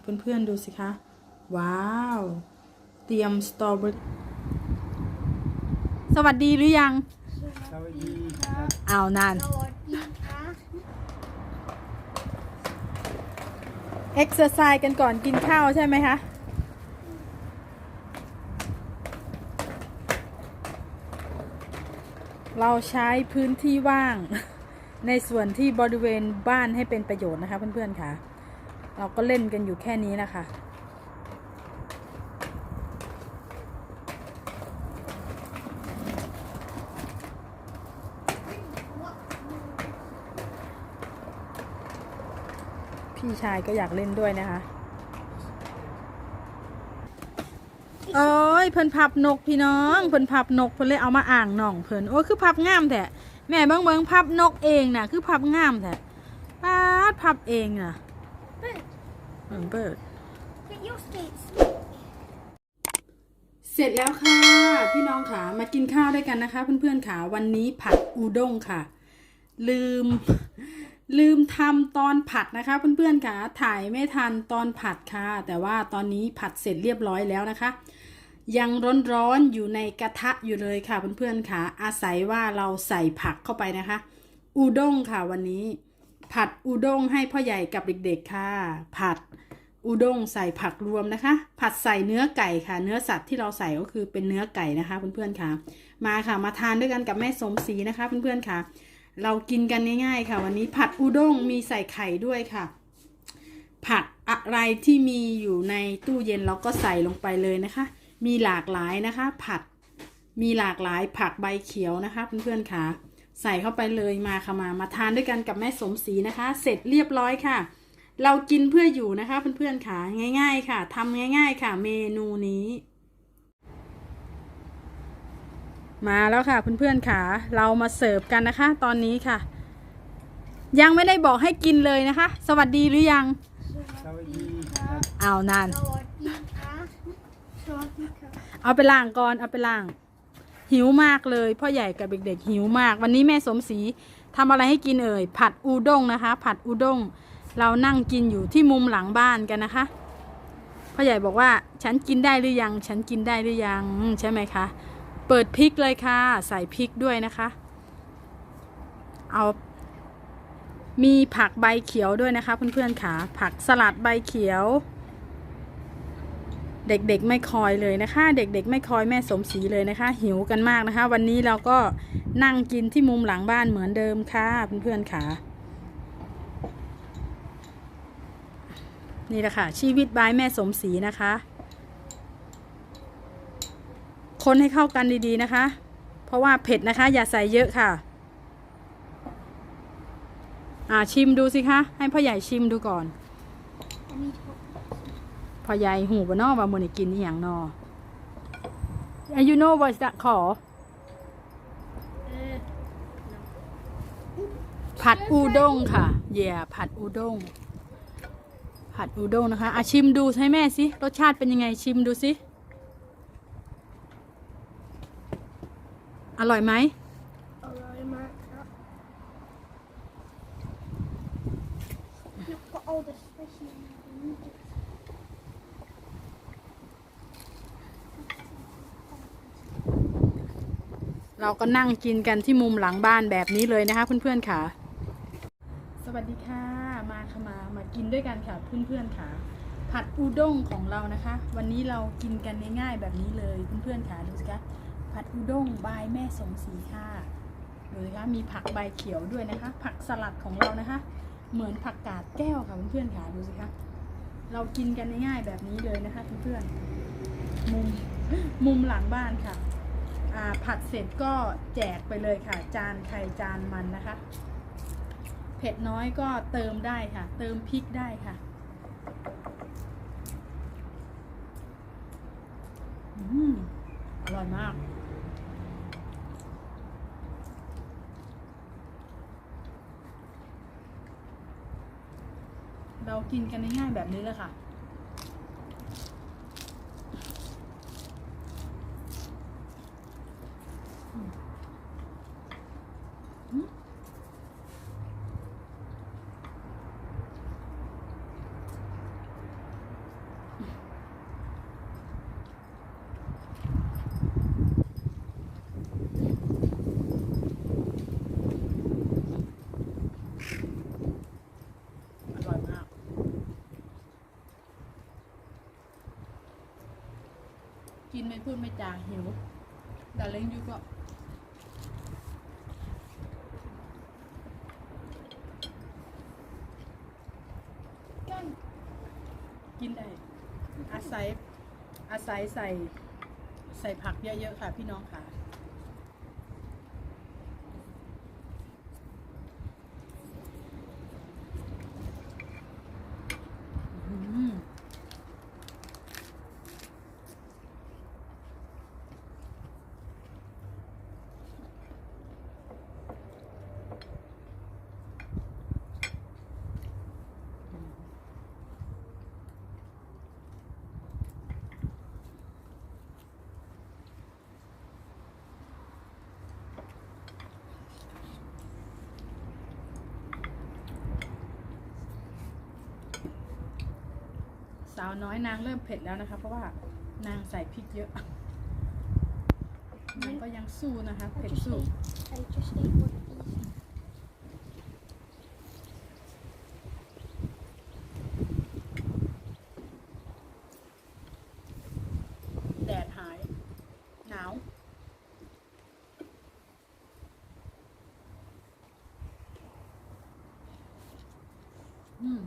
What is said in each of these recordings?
เพื่อนๆดูสิคะ ว้าว เตรียมสตรอเบอรี่สวัสดีหรือยังสวัสดีครับเอาวนานสวัสดีครับเอ็กซ์ไซส์กันก่อนกินข้าวใช่ไหมคะ เราใช้พื้นที่ว่างในส่วนที่บริเวณบ้านให้เป็นประโยชน์นะคะเพื่อนๆค่ะ เราก็เล่นกันอยู่แค่นี้นะคะ พี่ชายก็อยากเล่นด้วยนะคะเอ้ยเพิ่นพับนกพี่น้องเพิ่นพับนกเพิ่นเลยเอามาอ่างน่องเพิ่นโอ้ยคือพับงามแท้แม่เบิ่งเบิ่งพับนกเองน่ะคือพับงามแท้ปาพับเองน่ะ หมือนเบิด get your skates. เสร็จแล้วค่ะ พี่น้องค่ะ มากินข้าวด้วยกันนะคะ เพื่อนๆค่ะ วันนี้ผัดอูด้งค่ะ ลืม ลืมทำตอนผัดนะคะ เพื่อนๆค่ะ ถ่ายไม่ทันตอนผัดค่ะ แต่ว่าตอนนี้ผัดเสร็จเรียบร้อยแล้วนะคะ ยังร้อนๆอยู่ในกระทะอยู่เลยค่ะ เพื่อนๆค่ะ อาศัยว่าเราใส่ผักเข้าไปนะคะ อูด้งค่ะวันนี้ ผัดอูด้งให้พ่อใหญ่กับเด็กๆค่ะ ผัดอูด้งใส่ผักรวมนะคะ ผัดใส่เนื้อไก่ค่ะ เนื้อสัตว์ที่เราใส่ก็คือเป็นเนื้อไก่นะคะเพื่อนๆค่ะ มาค่ะมาทานด้วยกันกับแม่สมศรีนะคะเพื่อนๆค่ะ เรากินกันง่ายๆค่ะ วันนี้ผัดอูด้งมีใส่ไข่ด้วยค่ะ ผักอะไรที่มีอยู่ในตู้เย็นเราก็ใส่ลงไปเลยนะคะ มีหลากหลายนะคะ ผัดมีหลากหลายผักใบเขียวนะคะเพื่อนๆค่ะ ใส่เข้าไปเลยมาค่ะมา มาทานด้วยกันกับแม่สมศรีนะคะ เสร็จเรียบร้อยค่ะ เรากินเพื่ออยู่นะคะเพื่อนๆค่ะง่าย ๆ ค่ะทำง่าย ๆ ค่ะ เมนูนี้ มาแล้วค่ะเพื่อนๆค่ะ เรามาเสิร์ฟกันนะคะ ตอนนี้ค่ะ ยังไม่ได้บอกให้กินเลยนะคะ สวัสดีหรือยังสวัสดีครับเอาวนานสวัสดีครับสวัสดีครับเอาไปล้างก่อนเอาไปล้าง หิวมากเลยพ่อใหญ่กับเด็กๆหิวมาก วันนี้แม่สมศรีทำอะไรให้กินเอ่ยผัดอูด้งนะคะ ผัดอูด้งเรานั่งกินอยู่ที่มุมหลังบ้านกันนะคะพ่อใหญ่บอกว่าฉันกินได้หรือยัง ฉันกินได้หรือยังใช่ไหมคะ เปิดพริกเลยค่ะ ใส่พริกด้วยนะคะ เอามีผักใบเขียวด้วยนะคะ เพื่อนๆค่ะ ผักสลัดใบเขียว เด็กๆไม่คอยเลยนะคะ เด็กๆไม่คอยแม่สมศรีเลยนะคะ หิวกันมากนะคะ วันนี้เราก็นั่งกินที่มุมหลังบ้านเหมือนเดิมค่ะเพื่อนๆค่ะนี่แหละค่ะ ชีวิตบายแม่สมศรีนะคะ คนให้เข้ากันดีๆนะคะ เพราะว่าเผ็ดนะคะ อย่าใส่เยอะค่ะ อ่าชิมดูสิคะ ให้พ่อใหญ่ชิมดูก่อนอันนี้ถ พ่อใหญ่หูบ่นอว่ามื้อนี้กินอีหยังนอ you know what's that called เอผัดอูด้งค่ะเย่ผัดอูด้ง ผัดอูด้งนะคะอาชิมดูให้แม่สิ รสชาติเป็นยังไงชิมดูสิ อร่อยไหมอร่อยมากครับ เราก็นั่งกินกันที่มุมหลังบ้านแบบนี้เลยนะคะเพื่อนๆค่ะ สวัสดีค่ะ มาค่ะมามากินด้วยกันค่ะเพื่อนๆค่ะ ผัดอูด้งของเรานะคะ วันนี้เรากินกันง่ายๆแบบนี้เลยเพื่อนๆค่ะดูสิคะผัดอูด้งบายแม่สมศรีค่ะดูสิคะมีผักใบเขียวด้วยนะคะ ผักสลัดของเรานะคะ เหมือนผักกาดแก้วค่ะเพื่อนๆค่ะดูสิคะเรากินกันง่ายๆแบบนี้เลยนะคะเพื่อนๆมุมมุมหลังบ้านค่ะ ผัดเสร็จก็แจกไปเลยค่ะ จานใครจานมันนะคะ เผ็ดน้อยก็เติมได้ค่ะ เติมพริกได้ค่ะอืมอร่อยมากเรากินกันง่ายๆแบบนี้เลยค่ะ อ กินไม่ พูดไม่จาหิวดาเล้งยูก็กินได้ อาศัยอาศัยใส่ ใส่ผักเยอะๆค่ะพี่น้องค่ะ อืม สาวน้อยนางเริ่มเผ็ดแล้วนะคะ เพราะว่านางใส่พริกเยอะนางก็ยังสู้นะคะ I เผ็ด just สู้ ate, I just ate one of these. แดดหาย หนาว อืม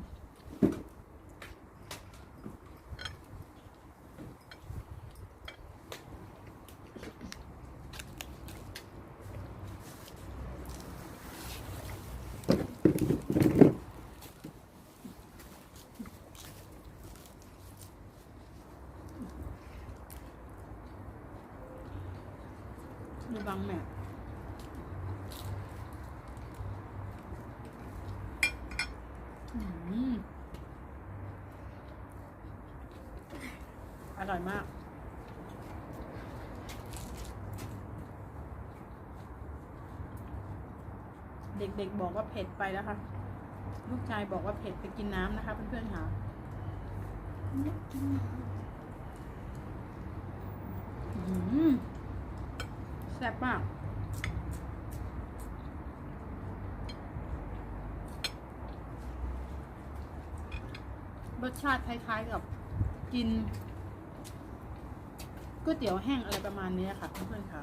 ดูบังแม่ อร่อยมาก เด็กๆบอกว่าเผ็ดไปแล้วค่ะ ลูกชายบอกว่าเผ็ดไปกินน้ำนะคะ เพื่อนๆค่ะแซ่บมาก รสชาติคล้ายๆกับกินก๋วยเตี๋ยวแห้งอะไรประมาณนี้ค่ะเพื่อนๆค่ะ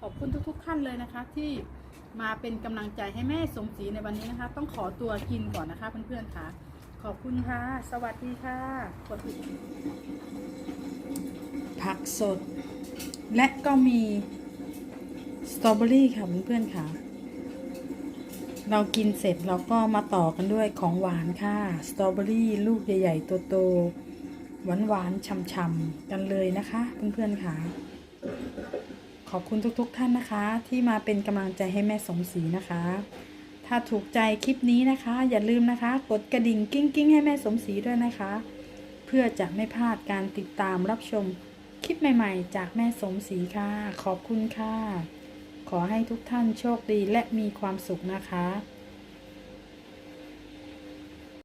ขอบคุณทุก ๆ ท่านเลยนะคะ ที่มาเป็นกำลังใจให้แม่สมศรีในวันนี้นะคะ ต้องขอตัวกินก่อนนะคะเพื่อนๆค่ะ ขอบคุณค่ะ สวัสดีค่ะกดปิดผักสด และก็มีสตรอเบอรี่ค่ะเพื่อนๆค่ะ เรากินเสร็จเราก็มาต่อกันด้วยของหวานค่ะ สตรอเบอรี่ลูกใหญ่ๆ ตัวโตหวานๆฉ่ำๆกันเลยนะคะ เพื่อนๆค่ะ ขอบคุณทุกๆท่านนะคะ ที่มาเป็นกำลังใจให้แม่สมศรีนะคะ ถ้าถูกใจคลิปนี้นะคะ อย่าลืมนะคะ กดกระดิ่งกิ้งกิ้งๆให้แม่สมศรีด้วยนะคะ เพื่อจะไม่พลาดการติดตามรับชมคลิปใหม่ๆ จากแม่สมศรีค่ะ ขอบคุณค่ะ ขอให้ทุกท่านโชคดีและมีความสุขนะคะ